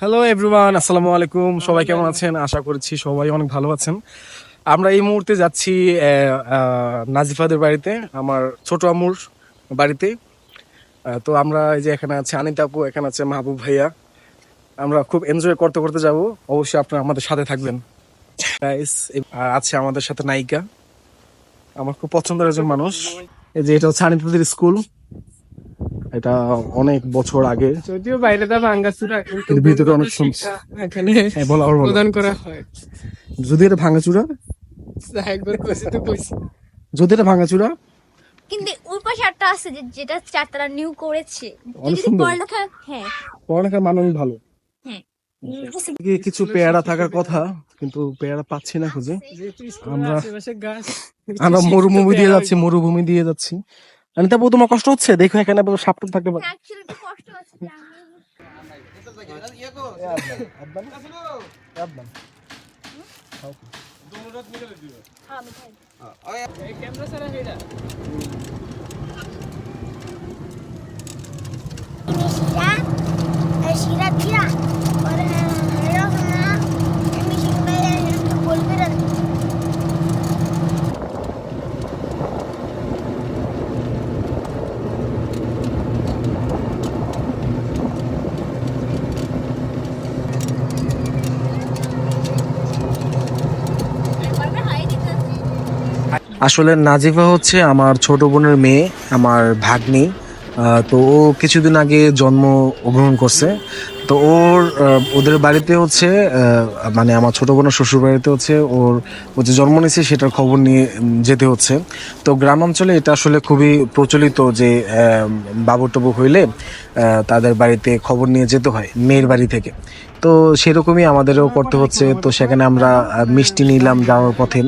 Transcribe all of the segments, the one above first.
Hello everyone আসসালামু আলাইকুম সবাই কেমন আছেন? আশা করছি সবাই অনেক ভালো আছেন। আমরা এই মুহূর্তে যাচ্ছি নাজিফাদের বাড়িতে, আমার ছোট আমুর বাড়িতে। তো আমরা এই যে এখানে আছে, আনিতা আপু, এখানে আছে মাহবুব ভাইয়া। আমরা খুব এনজয় করতে করতে যাব। অবশ্যই আপনারা আমাদের সাথে থাকবেন। আছে আমাদের সাথে নায়িকা। আমার খুব পছন্দের একজন মানুষ। এই যে এটা হচ্ছে আনিতাদের স্কুল। এটা অনেক বছর আগে। যদিও বাইরে দা ভাঙ্গাচুরা কিন্তু ভিতরে অনেক সুন্দর। এখানে হ্যাঁ, বলো। প্রদান করা হয়। যদি এটা ভাঙাচুরা একবার কইছি তো কইছি। যদি এটা ভাঙাচুরা কিন্তু ওই পাশে একটা আছে যে যেটা চারতলা নিউ করেছে। অনেক যদি। পড়ালেখা হ্যাঁ। পড়ালেখার মান অনেক ভালো। হ্যাঁ। কিছু পেয়ারা থাকার কথা কিন্তু পেয়ারা পাচ্ছি না খুঁজে। আমরা- আমরা মরুভূমি দিয়ে যাচ্ছি মরুভূমি দিয়ে যাচ্ছি। আমি তারপর তোমার কষ্ট হচ্ছে? দেখো এখানে সাপটা থাকতে পারে অ্যাকচুয়ালি একটু কষ্ট আছে যে আমি- হ্যাঁ, আমি খাই। এই ক্যামেরা ছাড়া হইরা শিরা দিয়া পরে এরকম না আমি শিখবে একটু বলবে না একবার করে হাই দিতে আছে। আসলে নাজিফা হচ্ছে আমার ছোট বোনের মেয়ে, আমার ভাগ্নি। তো ও কিছুদিন আগে জন্ম গ্রহণ করছে। তো ওর ওদের বাড়িতে হচ্ছে মানে আমার ছোট বোনের শ্বশুর বাড়িতে হচ্ছে ওর, ও যে জন্ম নিয়েছে সেটার খবর নিয়ে যেতে হচ্ছে। তো গ্রাম অঞ্চলে এটা আসলে খুবই প্রচলিত যে বাবু টাবু হইলে তাদের বাড়িতে খবর নিয়ে যেতে হয়, মেয়ের বাড়ি থেকে। তো সেরকমই আমাদেরও করতে হচ্ছে। তো সেখানে আমরা মিষ্টি নিলাম, যাওয়ার পথে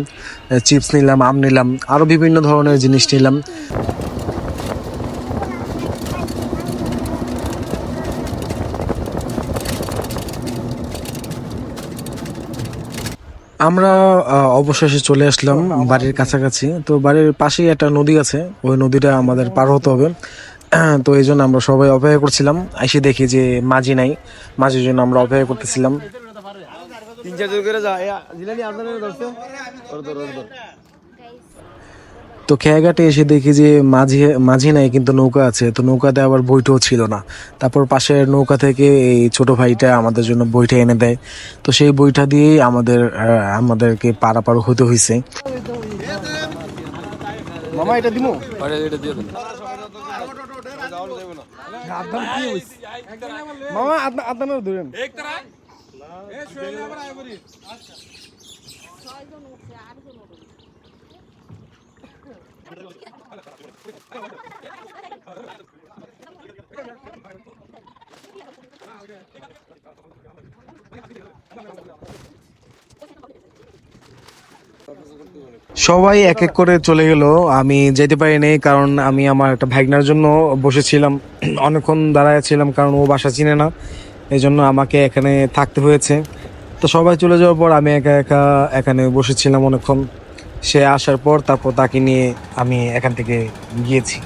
চিপস নিলাম, আম নিলাম আরও বিভিন্ন ধরনের জিনিস নিলাম। আমরা অবশেষে চলে আসলাম বাড়ির কাছাকাছি। তো বাড়ির পাশেই একটা নদী আছে, ওই নদীটা আমাদের পার হতে হবে। তো এই জন্য আমরা সবাই অপেক্ষা করছিলাম। এসে দেখি যে মাঝি নাই। মাঝির জন্য আমরা অপেক্ষা করতেছিলাম। তিন করে যা। আপনার ধরছে ওর ধর ওর ধর তো খেয়াঘাটে এসে দেখি যে মাঝি মাঝি নাই কিন্তু নৌকা আছে। তো নৌকাতে আবার বইটাও ছিল না। তারপর পাশের নৌকা থেকে এই ছোট ভাইটা আমাদের জন্য বইটা এনে দেয়। তো সেই বইটা দিয়েই আমাদের আমাদেরকে পারাপার হতে হয়েছে মামা এটা দিমু? আরে এটা দিয়ে দেন। মামা আদনা আদনার ধরেন। সবাই এক এক করে চলে গেল। আমি যেতে পারিনি কারণ আমি আমার একটা ভাগনার জন্য বসেছিলাম। অনেকক্ষণ দাঁড়ায় ছিলাম কারণ ও বাসা চিনে না। এই জন্য আমাকে এখানে থাকতে হয়েছে। তো সবাই চলে যাওয়ার পর আমি একা একা এখানে বসেছিলাম অনেকক্ষণ। সে আসার পর তারপর তাকে নিয়ে আমি এখান থেকে গিয়েছি।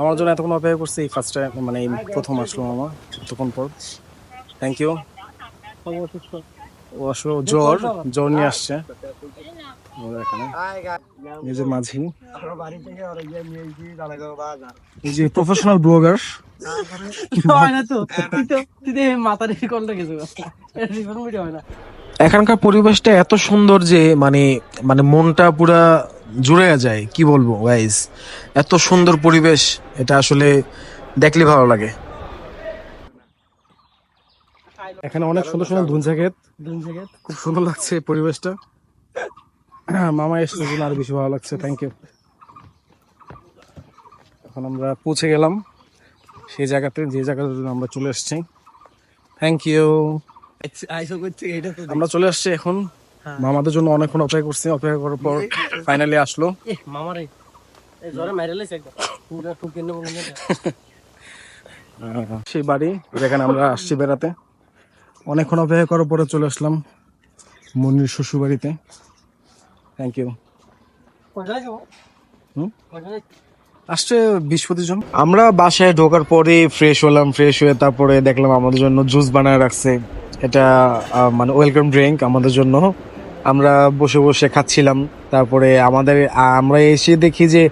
আমার জন্য এতক্ষণ অপেক্ষা করছি, এই ফার্স্ট টাইম মানে প্রথম আসলো আমার, এতক্ষণ পর। থ্যাংক ইউ জ্বর জ্বর নিয়ে আসছে। আমাদের এখানে। এই যে মাঝি। এই প্রফেশনাল ব্লগার হয় এখানকার পরিবেশটা এত সুন্দর যে মানে মানে মনটা পুরা জুড়ে যায় কি বলব গাইজ এত সুন্দর পরিবেশ এটা আসলে দেখলে ভালো লাগে। এখানে অনেক সুন্দর সুন্দর ক্ষেত ধুনচা ক্ষেত খুব সুন্দর লাগছে পরিবেশটা। মামা এসে জন্য আরও বেশি ভালো লাগছে থ্যাংক ইউ এখন আমরা পৌঁছে গেলাম। সেই জায়গাতে যে জায়গাতে আমরা চলে এসেছি। থ্যাংক ইউ আমরা চলে আসছি এখন। মামাদের জন্য অনেকক্ষণ অপেক্ষা করছি। অপেক্ষা করার পর ফাইনালি আসলো। মামারে। সেই বাড়ি যেখানে আমরা আসছি বেড়াতে। অনেকক্ষণ অপেক্ষা করার পরে চলে আসলাম মনির শ্বশুরবাড়িতে। Thank you? আসছে বিশ পঁচিশ জন আমরা বাসায় ঢোকার পরে ফ্রেশ হলাম ফ্রেশ হয়ে তারপরে দেখলাম আমাদের জন্য জুস বানায় রাখছে। এটা মানে ওয়েলকাম ড্রিঙ্ক আমাদের জন্য। আমরা বসে বসে খাচ্ছিলাম। তারপরে আমাদের, আমরা এসে দেখি যে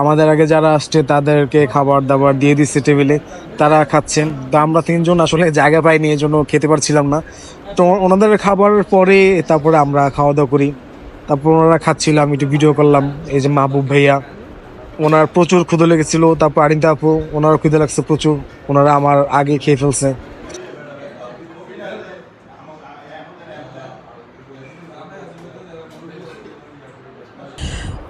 আমাদের আগে যারা আসছে তাদেরকে খাবার দাবার দিয়ে দিচ্ছে টেবিলে, তারা খাচ্ছেন। তো আমরা তিনজন আসলে জায়গা পাইনি এই জন্য খেতে পারছিলাম না। তো ওনাদের খাবার পরে তারপরে আমরা খাওয়া দাওয়া করি। তারপর ওনারা খাচ্ছিল, আমি একটু ভিডিও করলাম। এই যে মাহবুব ভাইয়া, ওনার প্রচুর ক্ষুদে লেগেছিল। তারপর আরিন্দা আপু, ওনারও ক্ষুদে লাগছে প্রচুর। ওনারা আমার আগে খেয়ে ফেলছে।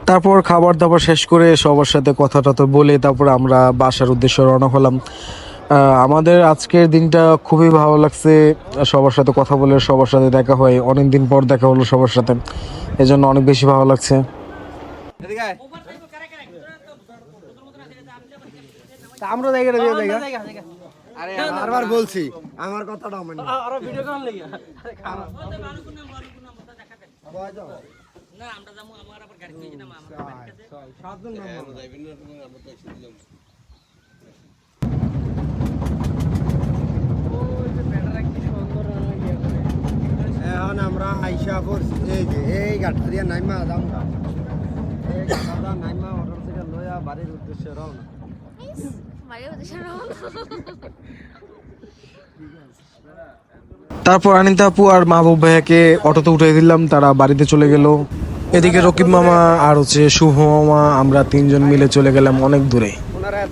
তারপর খাবার দাবার শেষ করে সবার সাথে কথা টথা বলে তারপর আমরা বাসার উদ্দেশ্যে রওনা হলাম আমাদের আজকের দিনটা খুবই ভালো লাগছে সবার সাথে কথা বলে সবার সাথে দেখা হয় অনেক দিন পর দেখা হলো সবার সাথে এজন্য অনেক বেশি ভালো লাগছে এদিকে আমরা জায়গা জায়গা জায়গা জায়গা আরে বারবার বলছি আমার কথাটা মানে কেমন লেগে আরে খারাপ এখন আমরা আইসা পড়ছি এই যে এই গাড়টা দিয়ে নাইমা যাম এই গাড়টা নাইমা অর্ডার থেকে লইয়া বাড়ির উদ্দেশ্যে রওনা। বাড়ির উদ্দেশ্যে রওনা। তারপর আনিতা আপু আর মাহবুব ভাইয়াকে অটোতে উঠে দিলাম তারা বাড়িতে চলে গেল। এদিকে রকিব মামা আর হচ্ছে শুভ মামা আমরা তিনজন মিলে চলে গেলাম অনেক দূরে।